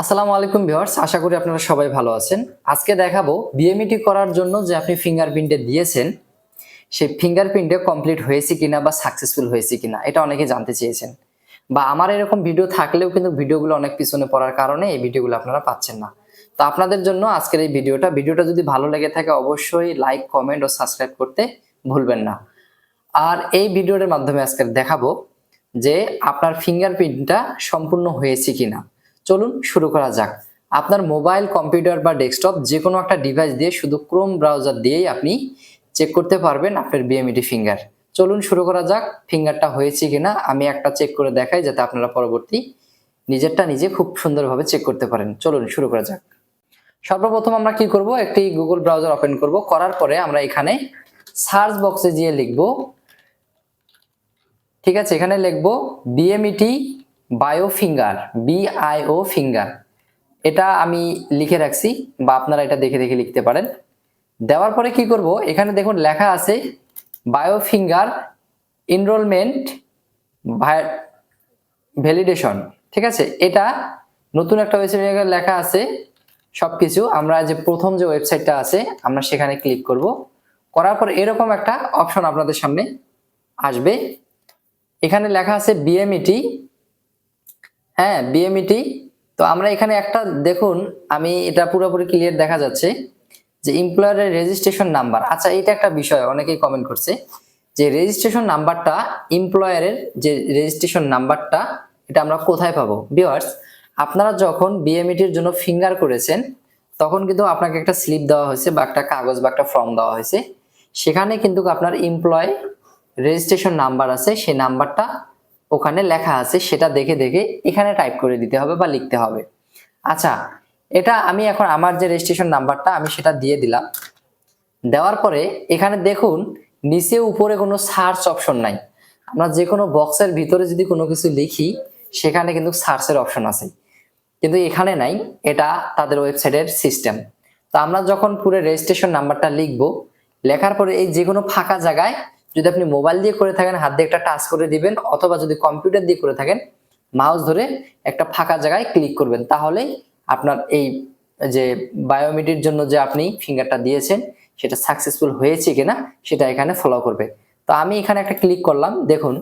আসসালামু আলাইকুম ভিউয়ার্স, আশা করি আপনারা সবাই ভালো আছেন। আজকে দেখাবো বিএমইটি করার জন্য যে আপনি ফিঙ্গারপ্রিন্টে দিয়েছেন, সেই ফিঙ্গারপ্রিন্টে কমপ্লিট হয়েছে কিনা বা সাকসেসফুল হয়েছে কিনা, এটা অনেকে জানতে চেয়েছেন। বা আমার এরকম ভিডিও থাকলেও কিন্তু ভিডিওগুলো অনেক পিছনে পড়ার কারণে এই ভিডিওগুলো আপনারা পাচ্ছেন না। তো আপনাদের জন্য আজকের এই ভিডিওটা ভিডিওটা যদি ভালো লেগে থাকে অবশ্যই লাইক কমেন্ট ও সাবস্ক্রাইব করতে ভুলবেন না। আর এই ভিডিওর মাধ্যমে আজকে দেখাবো যে আপনার ফিঙ্গারপ্রিন্টটা সম্পূর্ণ হয়েছে কিনা। চলুন শুরু করা যাক। আপনার মোবাইল, কম্পিউটার বা ডেস্কটপ যে কোনো একটা ডিভাইস দিয়ে শুধু ক্রোম ব্রাউজার দিয়েই আপনি চেক করতে পারবেন আপনার বিএমইডি ফিঙ্গার চলুন শুরু করা যাক ফিঙ্গারটা হয়েছে কিনা আমি একটা চেক করে দেখাই যাতে আপনারা পরবর্তী নিজেরটা নিজে খুব সুন্দরভাবে চেক করতে পারেন। চলুন শুরু করা যাক। সর্বপ্রথম আমরা কি করব? একটি গুগল ব্রাউজার ওপেন করব। করার পরে আমরা এখানে সার্চ বক্সে গিয়ে লিখব, ঠিক আছে? এখানে লিখব BMET bio finger B I O finger এটা আমি লিখে রাখছি বা আপনারা এটা দেখে দেখে লিখতে পারেন। দেওয়ার পরে কি করব? এখানে দেখুন লেখা আছে বায়ো ফিঙ্গার এনরোলমেন্ট ভ্যালিডেশন ঠিক আছে? এটা নতুন একটা ওয়েবসাইটে লেখা আছে। সবকিছু আমরা যে প্রথম যে ওয়েবসাইটটা আছে, আমরা সেখানে ক্লিক করব। করার পর এরকম একটা অপশন আপনাদের সামনে আসবে। এখানে লেখা আছে বিএমইটি হ্যাঁ বিএমইটি তো আমরা এখানে একটা, দেখুন, আমি এটা পুরোপুরি ক্লিয়ার দেখা যাচ্ছে যে এমপ্লয়ারের রেজিস্ট্রেশন নাম্বার আচ্ছা এটা একটা বিষয়, অনেকেই কমেন্ট করছে যে রেজিস্ট্রেশন নাম্বারটা এমপ্লয়ারের যে রেজিস্ট্রেশন নাম্বারটা এটা আমরা কোথায় পাবো? বিয়ার্স আপনারা যখন বিএমইটির জন্য ফিঙ্গার করেছেন, তখন কিন্তু আপনাকে একটা স্লিপ দেওয়া হয়েছে বা একটা কাগজ বা একটা ফর্ম দেওয়া হয়েছে। সেখানে কিন্তু আপনার এমপ্লয় রেজিস্ট্রেশন নাম্বার আছে, সেই নাম্বারটা ওখানে লেখা আছে, সেটা দেখে দেখে এখানে টাইপ করে দিতে হবে বা লিখতে হবে। আচ্ছা এটা আমি এখন আমার যে রেজিস্ট্রেশন নাম্বারটা আমি সেটা দিয়ে দিলাম। দেওয়ার পরে এখানে দেখুন, নিচে উপরে কোনো সার্চ অপশন নাই। আমরা যে কোনো বক্সের ভিতরে যদি কোনো কিছু লিখি, সেখানে কিন্তু সার্চের অপশন আছে। কিন্তু এখানে নাই, এটা তাদের ওয়েবসাইটের সিস্টেম তো আমরা যখন পুরো রেজিস্ট্রেশন নাম্বারটা লিখব, লেখার পরে এই যে কোনো ফাঁকা জায়গায় যদি আপনি মোবাইল দিয়ে করে থাকেন, হাত দিয়ে একটা টাচ করে দিবেন, অথবা যদি কম্পিউটার দিয়ে করে থাকেন, মাউস ধরে একটা ফাঁকা জায়গায় ক্লিক করবেন। তাহলেই আপনার এই যে বায়োমেট্রির জন্য যে আপনি ফিঙ্গারটা দিয়েছেন, সেটা সাকসেসফুল হয়েছে কিনা, সেটা এখানে ফলো করবে। তো আমি এখানে একটা ক্লিক করলাম। দেখুন